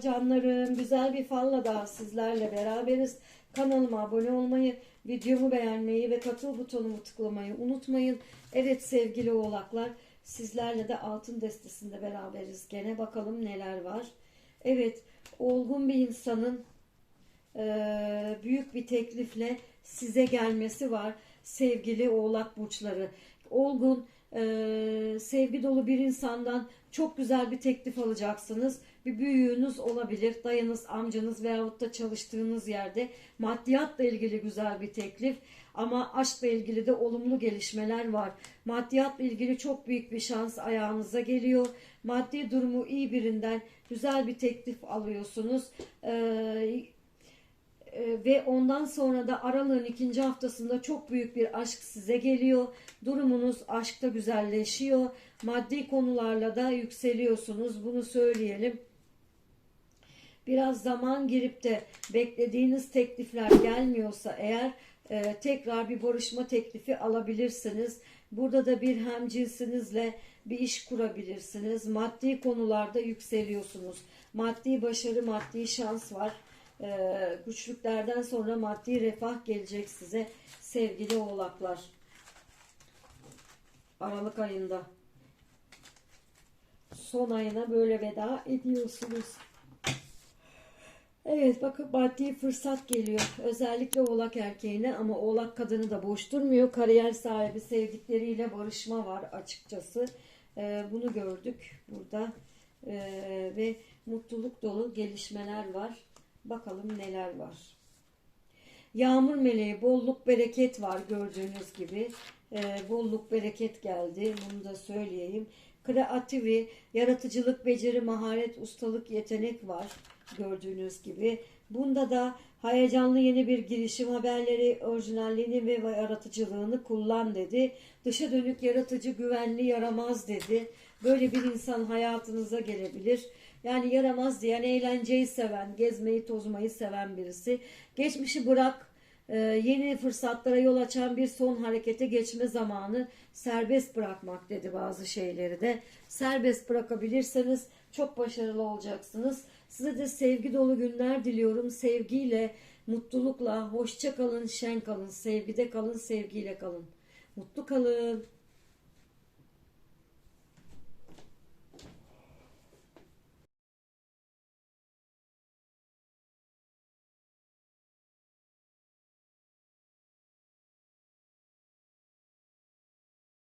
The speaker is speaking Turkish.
Canlarım güzel bir falla daha sizlerle beraberiz. Kanalıma abone olmayı, videomu beğenmeyi ve katıl butonumu tıklamayı unutmayın. Evet sevgili oğlaklar sizlerle de altın destesinde beraberiz. Gene bakalım neler var. Evet olgun bir insanın eee, büyük bir teklifle size gelmesi var sevgili oğlak burçları. Olgun, eee, sevgi dolu bir insandan çok güzel bir teklif alacaksınız. Bir büyüğünüz olabilir, dayınız, amcanız veyahut da çalıştığınız yerde maddiyatla ilgili güzel bir teklif. Ama aşkla ilgili de olumlu gelişmeler var. Maddiyatla ilgili çok büyük bir şans ayağınıza geliyor. Maddi durumu iyi birinden güzel bir teklif alıyorsunuz. Ee, e, ve ondan sonra da aralığın ikinci haftasında çok büyük bir aşk size geliyor. Durumunuz aşkta güzelleşiyor. Maddi konularla da yükseliyorsunuz. Bunu söyleyelim. Biraz zaman girip de beklediğiniz teklifler gelmiyorsa eğer e, tekrar bir barışma teklifi alabilirsiniz. Burada da bir hemcinsinizle bir iş kurabilirsiniz. Maddi konularda yükseliyorsunuz. Maddi başarı, maddi şans var. E, güçlüklerden sonra maddi refah gelecek size sevgili oğlaklar. Aralık ayında. Son ayına böyle veda ediyorsunuz. Evet bakın maddi fırsat geliyor. Özellikle oğlak erkeğine ama oğlak kadını da boş durmuyor. Kariyer sahibi sevdikleriyle barışma var açıkçası. Ee, bunu gördük burada. Ee, ve mutluluk dolu gelişmeler var. Bakalım neler var. Yağmur meleği, bolluk bereket var gördüğünüz gibi. Ee, bolluk bereket geldi. Bunu da söyleyeyim. Kreativi, yaratıcılık, beceri, maharet, ustalık, yetenek var gördüğünüz gibi. Bunda da heyecanlı yeni bir girişim haberleri, orijinalliğini ve yaratıcılığını kullan dedi. Dışa dönük yaratıcı, güvenli, yaramaz dedi. Böyle bir insan hayatınıza gelebilir. Yani yaramaz diyen, eğlenceyi seven, gezmeyi, tozmayı seven birisi. Geçmişi bırak, ee, yeni fırsatlara yol açan bir son harekete geçme zamanı serbest bırakmak dedi bazı şeyleri de. Serbest bırakabilirseniz çok başarılı olacaksınız. Size de sevgi dolu günler diliyorum. Sevgiyle, mutlulukla, hoşça kalın, şen kalın, sevgide kalın, sevgiyle kalın. Mutlu kalın.